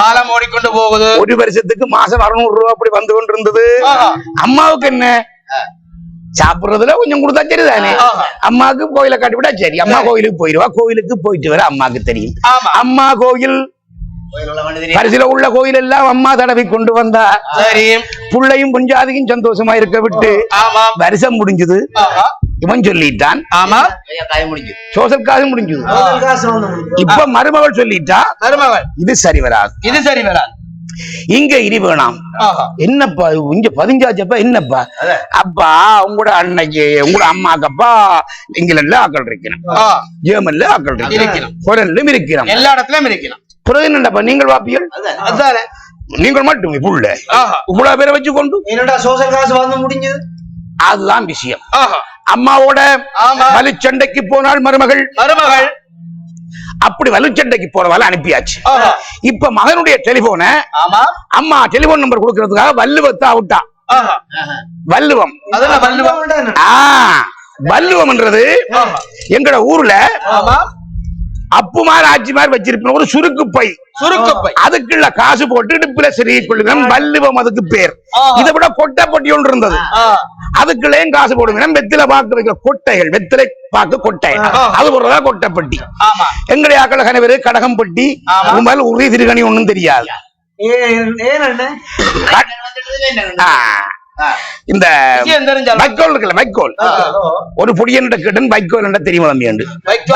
காலம் ஓடிக்கொண்டு போகுது. ஒரு வருஷத்துக்கு மாசம் அறுநூறு ரூபாய் அப்படி வந்து கொண்டு இருந்தது. அம்மாவுக்கு என்ன? சாப்பிடுறதுல கொஞ்சம் கொடுத்தா சரிதானே. அம்மாவுக்கு கோயிலை கட்டிவிட்டா சரி. அம்மா கோயிலுக்கு போயிடுவா கோயிலுக்கு போயிட்டு வர அம்மாக்கு தெரியும். அம்மா கோயில் பரிசில உள்ள கோயில் எல்லாம் அம்மா தடவி கொண்டு வந்தா புள்ளையும் புஞ்சாதிக்கும் சந்தோஷமா இருக்க விட்டு வருஷம் முடிஞ்சது. இவன் சொல்லிட்டான். ஆமா. சோசல் காசு முடிஞ்சது. இப்ப மருமகள் சொல்லிட்டா? மருமகள். இது சரி வராது. இது சரி வராது. இங்க இனி வேணாம். என்னப்பா இங்க பதிஞ்சாச்சப்பா என்னப்பா? அப்பா உங்களோட அன்னைக்கு உங்களோட அம்மாக்கப்பா இங்கிலாந்துல ஆக்கள் இருக்கணும். ஜெர்மன்ல ஆக்கள் இருக்கணும். குரல்லும் இருக்கணும் எல்லா இடத்துலயும் இருக்கலாம் பிறகு என்னப்பா நீங்கள் வாப்பியல்? நீங்கள் மட்டும் புள்ள. இவ்வளவு பேரை வச்சு கொண்டு என்னடா சோசல் காசு வந்து முடிஞ்சது? அதுதான் விஷயம். அம்மாவோட. வலுச்சண்டைக்கு போனால் மருமகள் மருமகள் அப்படி வலுச்சண்டைக்கு போறவால அனுப்பியாச்சு. இப்ப மகனுடைய டெலிபோனை அம்மா டெலிபோன் நம்பர் கொடுக்கறதுக்காக வள்ளுவத்தை விட்டா ஆஹா. வள்ளுவம் அதெல்லாம் வள்ளுவம் வள்ளுவம் ஆ வள்ளுவம்ன்றது ஆமா. எங்கட ஊர்ல அப்புமார் ஆட்சிமார் வச்சிருப்போம் ஒரு சுருக்கு பை. சுருக்கப்பை அதுக்குள்ள காசு போட்டு இடுப்புல சிறிய கொள்ளுகிறோம் வள்ளுவம் அதுக்கு பேர். இதை விட கொட்டை பொட்டி ஒன்று இருந்தது. அதுக்குள்ளேயும் காசு போடுகிறோம் வெத்தில பாக்கு வைக்கிற கொட்டைகள். வெத்திலை பாக்கு கொட்டை. அது போடுறதா கொட்டைப்பட்டி எங்களுடைய ஆக்கள் கணவர் கடகம் பட்டி. ஆமா. உமல் உரி திருகணி ஒண்ணும் தெரியாது. இந்த வைக்கோல் இருக்குல்ல வைக்கோல். ஒரு புடியன்ட கிட்டன் வைக்கோல் என்ற தெரியும் தம்பியாண்டு?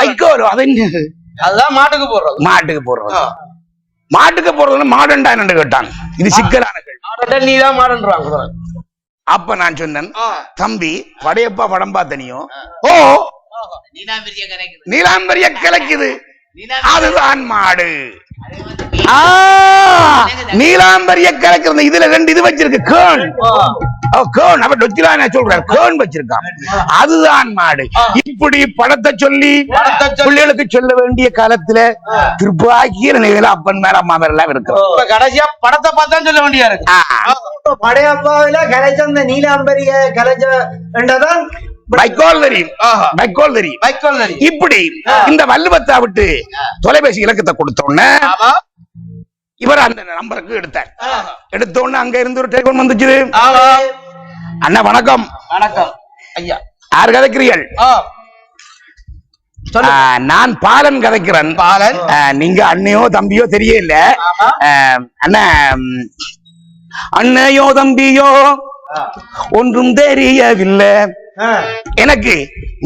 வைக்கோல். அது என்ன? அதுதான் மாட்டுக்கு போடுறது. மாட்டுக்கு போடுறது. மாட்டுக்கு போடுறது மாடண்டா என்று கேட்டான். இது சிக்கலான கேள்வி. மாட்டை நீதான் மாடுன்றாங்க அப்ப நான் சொன்னேன். தம்பி படையப்பா படம் பார்த்தனியோ ஓ நீலாம்பரிய கிழக்குது அதுதான் மாடு. நீலாம்பரிய கிழக்கு இதுல ரெண்டு இது வச்சிருக்கு கேன் கேன் டொச்சிலான சொல்றாரு கேன் வச்சிருக்கான். அதுதான் மாடு. இப்படி படத்தை சொல்லி படத்தை சொல்லி. பிள்ளைகளுக்கு சொல்ல வேண்டிய காலத்துல திருப்பாக்கிய நிலையில அப்பன் மேல அம்மா மேல எல்லாம் இருக்கிறோம் கடைசியா படத்தை பார்த்தா சொல்ல வேண்டியா இருக்கு. படையப்பாவில கலைச்ச அந்த நீலாம்பரிய கலைச்ச என்றதான் இப்படி இந்த வல்லுவத்தை விட்டு தொலைபேசி இலக்கத்தை கொடுத்த உடனே இவர் அந்த நம்பருக்கு எடுத்தார். எடுத்த உடனே அங்க இருந்து ஒரு டெலிபோன் வந்துச்சு அண்ணா வணக்கம். வணக்கம். ஐயா யார் கதைக்கிறீர்கள்? நான் பாலன் கதைக்கிறேன். பாலன். நீங்க அண்ணையோ தம்பியோ தெரியல அண்ணா அண்ணையோ தம்பியோ ஒன்றும் தெரியவில்லை. எனக்கு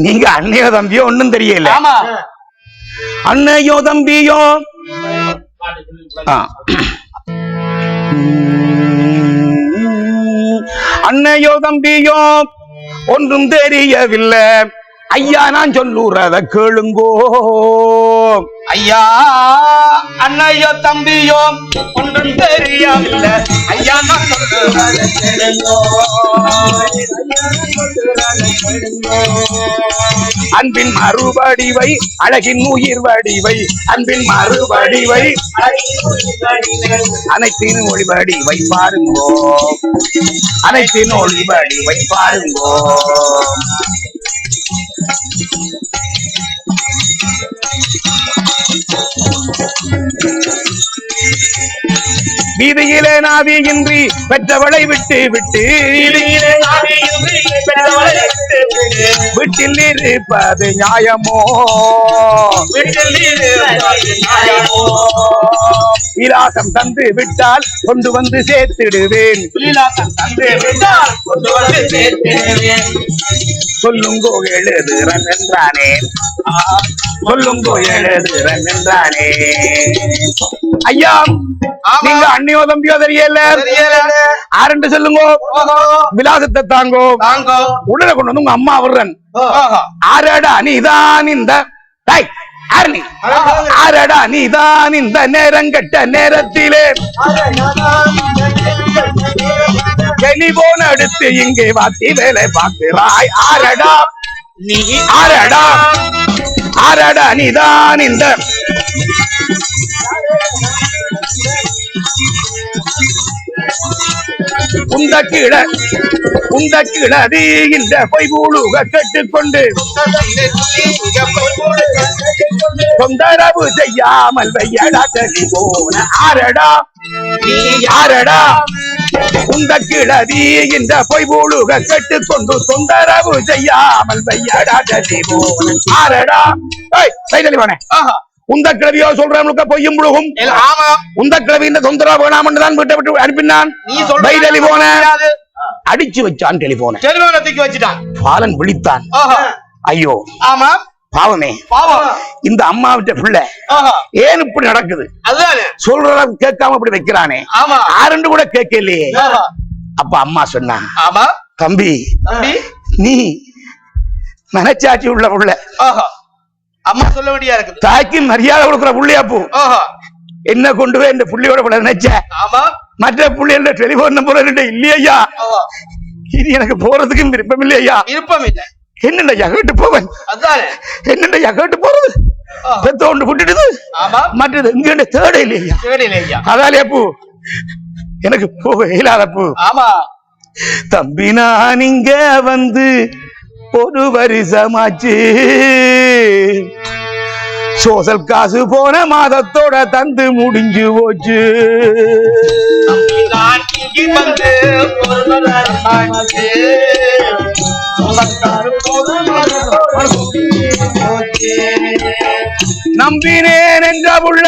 நீங்க அண்ணையோ தம்பியோ ஒன்றும் தெரியல. அண்ணையோ தம்பியோ அன்னையோ தம்பியோ ஒன்றும் தெரியவில்லை. ஐயா நான் சொல்லுறத கேளுங்கோ. ஐயா அண்ணையோ தம்பியோ ஒன்றும் தெரியவில்லை. ஐயா நான் சொல்லுவதை கேளுங்கோ. அன்பின் மறுபடிவை அழகின் உயிர் வடிவை. அன்பின் மறுபடிவை அனைத்தின் ஒளிபடிவை பாருங்கோ. அனைத்தின் ஒளிபடிவை பாருங்கோ. வீதியிலே நாவியின்றி பெற்றவளை விட்டு விட்டு வீட்டில் இருப்பது நியாயமோ? விலாசம் தந்து விட்டால் கொண்டு வந்து சேர்த்திடுவேன். லீலாசம் தந்து விட்டால் கொண்டு வந்து சேர்த்திடுவேன். சொல்லுங்கோ எழுதுறன் என்றானே சொல்லுங்கோ எழுதுறன் என்றானே ஐயா. நீங்க அண்ணியோ தம்பியோ தெரியல. ஆரண்டு சொல்லுங்கோ. விலாசத்தை தாங்கோ. உடனே கொண்டு வந்து உங்க அம்மா விடுறன். ஆஹா. ஆரடா நீதான் இந்த டேய், ஆரடா நீதான் இந்த நேரங்கட்ட நேரத்திலே. டெலிபோன் அடுத்து இங்கே வாத்தி வேலை பார்க்கிறாய். ஆரடா. நீ ஆரடா. ஆரடா நீதான் இந்த. உந்த கீழ உந்த கீழ இந்த பொய் பூழுக தொந்தரவு செய்யாமல் வையடா தெளிவோன. ஆரடா. நீ யாரடா உந்த கிழவி இந்த பொய் பூழுக கெட்டு கொண்டு தொந்தரவு செய்யாமல் ஆரடா. உந்த கிழவியோ சொல்றவனுக்கு பொய்யும் ஆமா. உந்த கிழவி இந்த தொந்தரவு வேணாம் தான் வீட்டை விட்டு அனுப்பினான். நீ பை டெலிபோன. அடிச்சு வச்சான் டெலிபோனை. வச்சுட்டான். பாலன் விழித்தான். ஐயோ. ஆமா. பாவமே. இந்த அம்மாவிட்ட பிள்ளை. ஆஹா. ஏன் இப்படி நடக்குது? சொல்றத கேட்காம இப்படி வைக்கிறானே. ஆமா. ஆரண்டு கூட கேட்கலையே. அப்ப அம்மா சொன்னா ஆமா. தம்பி தம்பி. நீ மனச்சாட்சி உள்ள புள்ள. அம்மா சொல்ல வேண்டியா இருக்குது? தாய்க்கு மரியாதை கொடுக்குற புள்ளையாப்பு ஆஹா. என்ன கொண்டு போய் இந்த புள்ளையோட விட நினைச்ச? ஆமா. மற்ற புள்ளையோட டெலிபோன் நம்பர் இல்லையா. இது எனக்கு போறதுக்கும் விருப்பம் இல்லையா விருப்பம் இல்ல. என்னண்டையா கேட்டு போவன் அதுதானே என்னண்டையா கேட்டு போறது. பெத்த ஒன்று விட்டுடுது மற்றது இங்க தேட இல்லையா அதாலே பூ. எனக்கு போக இயலாத பூ. ஆமா. தம்பி நான் இங்க வந்து ஒரு வருஷமாச்சு. சோசல் காசு போன மாதத்தோட தந்து முடிஞ்சு போச்சு. நான் இங்கு வந்து ஒரு வாரம் நம்பினேன் என்ற புள்ள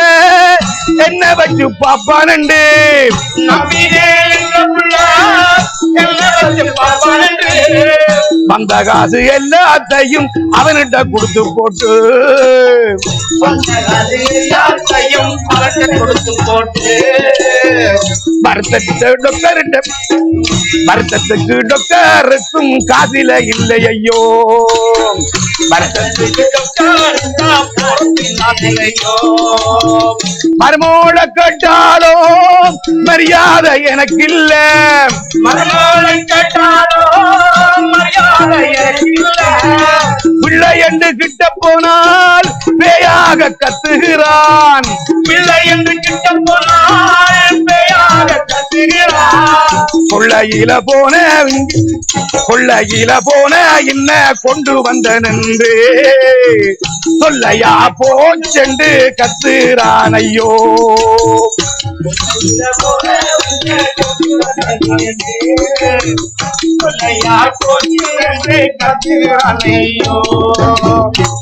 என்ன வச்சு பாப்பானண்டு நம்பினேன் என்ற புள்ள என்ன வச்சு பார்ப்பானென்று. வந்த காசு எல்லாத்தையும் அவன்கிட்ட கொடுத்து போட்டு. வருத்தத்தை டாக்டர்கிட்ட வருத்தத்துக்கு டாக்டருக்கும் காசில இல்லை ஐயோ. மருமோட கேட்டாலோ மரியாதை எனக்கு இல்ல. பிள்ளை என்று கிட்ட போனால் பேயாக கத்துகிறான். கொள்ளையில போன கொள்ளையில போன என்ன கொண்டு வந்த நின்று சொல்லையா போச்சென்று கத்துறான் ஐயோ.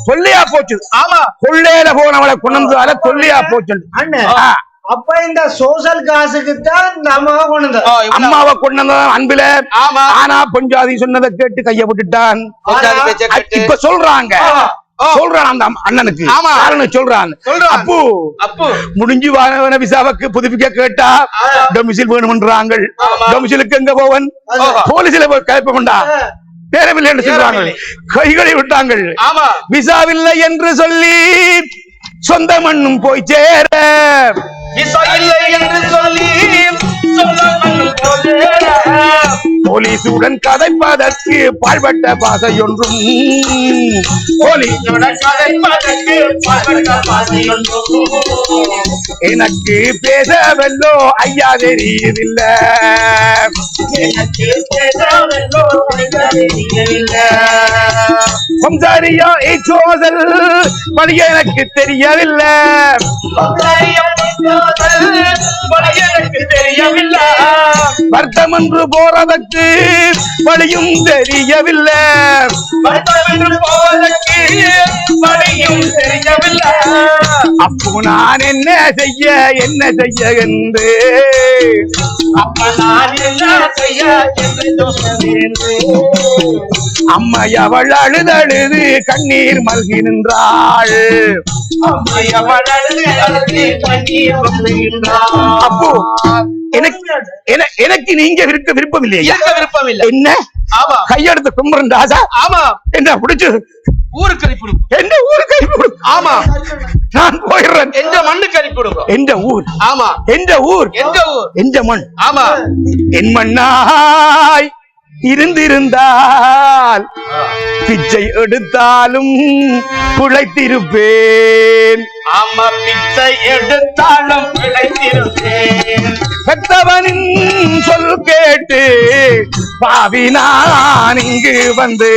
சொல்லியா போச்சு. ஆமா கொள்ளையில போனவளை கொண்டு சொல்லியா போச்சு அண்ணன் அப்ப இந்த சோசல் காசுக்கு தான் இந்த அம்மாவை கொண்டு அம்மாவை கொண்டு அன்பில ஆமா. ஆனா பொஞ்சாதி சொன்னதை கேட்டு கைய விட்டுட்டான். இப்ப சொல்றாங்க. சொல்றான் அந்த அண்ணனுக்கு. ஆமா. காரணம் சொல்றான். அப்பு. அப்பு. முடிஞ்சு வாங்கின விசாவுக்கு புதுப்பிக்க கேட்டா. டொமிசில் வேணும்ன்றாங்க. டொமிசிலுக்கு எங்க போவன். போலீஸ்ல போய் கலப்பண்டா நேரமில்லை என்று சொல்றாங்க. கைகளை விட்டாங்க ஆமா. விசாவில்லை என்று சொல்லி சொந்த மண்ணும் போய் சேர. விசா இல்லை என்று சொல்லி. போலீசுடன் கதைப்பதற்கு பாழ்பட்ட பாசை ஒன்றும். எனக்கு பேசவல்லோ ஐயா தெரியவில்லை. சம்சாரியா சோதல் வழி எனக்கு தெரியவில்லை தெரியவில்லை வருத்தம் என்று போறதற்கு வழியும் தெரியவில்லை வருத்தம் என்று போவதற்கு வழியும் தெரியவில்லை. அப்போ நான் என்ன செய்ய என்ன செய்ய என்று அப்ப நான் என்ன செய்ய என்று சொல்ல வேண்டும் அம்மை அவள் அழுதழுது கண்ணீர் மல்கி நின்றாள். அப்போ எனக்கு என- எனக்கு நீங்க இருக்க விருப்பம் இல்லையா? விருப்பம் இல்லை. என்ன? கையெடுத்து கும்புறன் ராஜா. ஆமா. என்ன பிடிச்சு? ஊருக்கு அனுப்பி விடுங்க. எந்த ஊரு கை கொடு. ஆமா. நான் போயிடுறேன். எந்த மண்ணுக்கு அனுப்பி. எந்த ஊர்? ஆமா. எந்த ஊர்? எந்த ஊர்? எந்த மண்? ஆமா. என் மண்ணாய். இருந்திருந்தால் பிச்சை எடுத்தாலும் பிழைத்திருப்பேன். ஆமா பிச்சை எடுத்தாலும் பிழைத்திருப்பேன். பெத்தவனின் சொல் கேட்டு பாவி நான் இங்கு வந்து.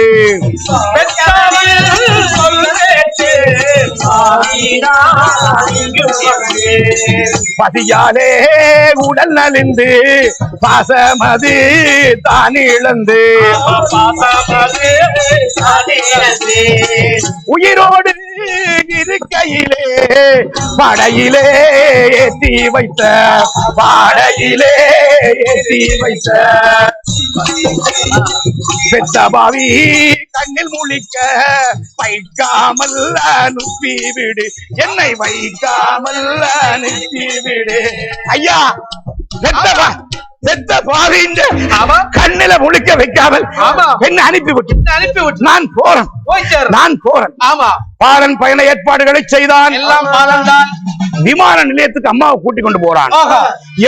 பெற்றவள் சொல் பதியாலே உடல் நலிந்து பாசமது தான் இழந்து. உயிரோடு இருக்கையிலே படையிலே ஏத்தி வைத்த பாடையிலே ஏத்தி வைத்த. பெத்த பாவி கண்ணில் முழிக்க வைக்காமல் அனுப்பி விடு. என்னை வைக்காமல் அனுப்பி விடு. ஐயா பெத்த பா பெத்த பாவி ஆமா. கண்ணில முழிக்க வைக்காமல். என்ன அனுப்பி விட்டு நான் போறேன். நான் போறேன். ஆமா. பாலன் பயண ஏற்பாடுகளை செய்தான். விமான நிலையத்துக்கு அம்மாவை கூட்டி கொண்டு போறான்.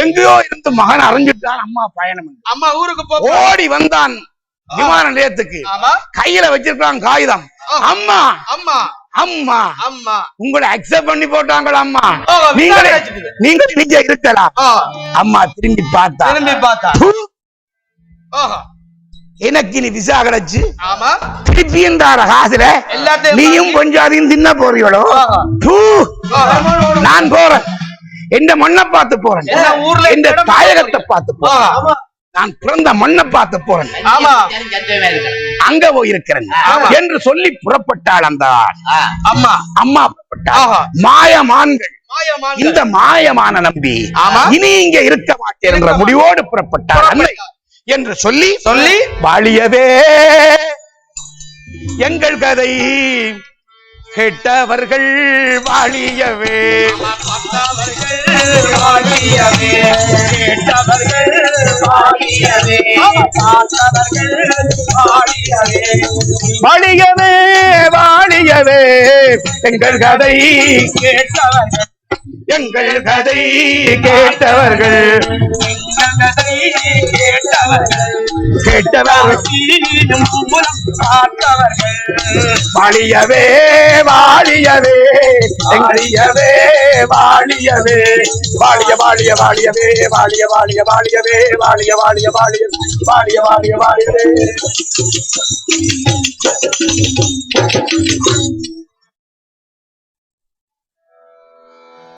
எங்கேயோ இருந்து மகன் அரைஞ்சிட்டான் அம்மா பயணம். அம்மா ஊருக்கு ஓடி வந்தான் விமான நிலையத்துக்கு. கையில வச்சிருக்கான் காகிதம். அம்மா. அம்மா. அம்மா. அம்மா. உங்களை அக்செப்ட் பண்ணி போட்டாங்களா அம்மா? நீங்களே. நீங்க நீங்க இருக்கலாம். அம்மா திரும்பி பார்த்தா. திரும்பி பார்த்தா. "ப்பு, ஆஹா. எனக்கு நீ விசா கிடைச்சு. ஆமா. திருப்பி என்றார காசுல நீயும் கொஞ்சம் அதையும் தின்ன போறீங்களோ? ஆஹா. "ப்பு, ஆஹா. நான் போறேன். எந்த மண்ணை பார்த்து போறேன்? எந்த தாயகத்தை பார்த்து போறேன். நான் பிறந்த மண்ணை பார்த்து போறேன். ஆமா. அங்க போயிருக்கிறேன். என்று சொல்லி புறப்பட்டாள் அந்த. அம்மா. அம்மா புறப்பட்டாள். ஆஹா. மாயமான்கள். மாயமான இந்த மாயமான நம்பி ஆமா. இனி இங்க இருக்க மாட்டேன் என்ற முடிவோடு புறப்பட்டாள். அன்னை. என்று சொல்லி சொல்லி வாழியவே. எங்கள் கதை கெட்டவர்கள் வாழியவே. வாழியவே கேட்டவர்கள் வாழியவே வாழியவே வாழியவே. எங்கள் கதை கேட்டவர்கள் எங்கள் கதை கேட்டவர்கள். எங்களதை வாழியவே வாழியவே எங்களியவே வாழியவே. வாழிய வாழிய வாழியவே வாழிய வாழிய வாழியவே வாழிய வாழிய வாழிய வாழிய வாழிய வாழியவே.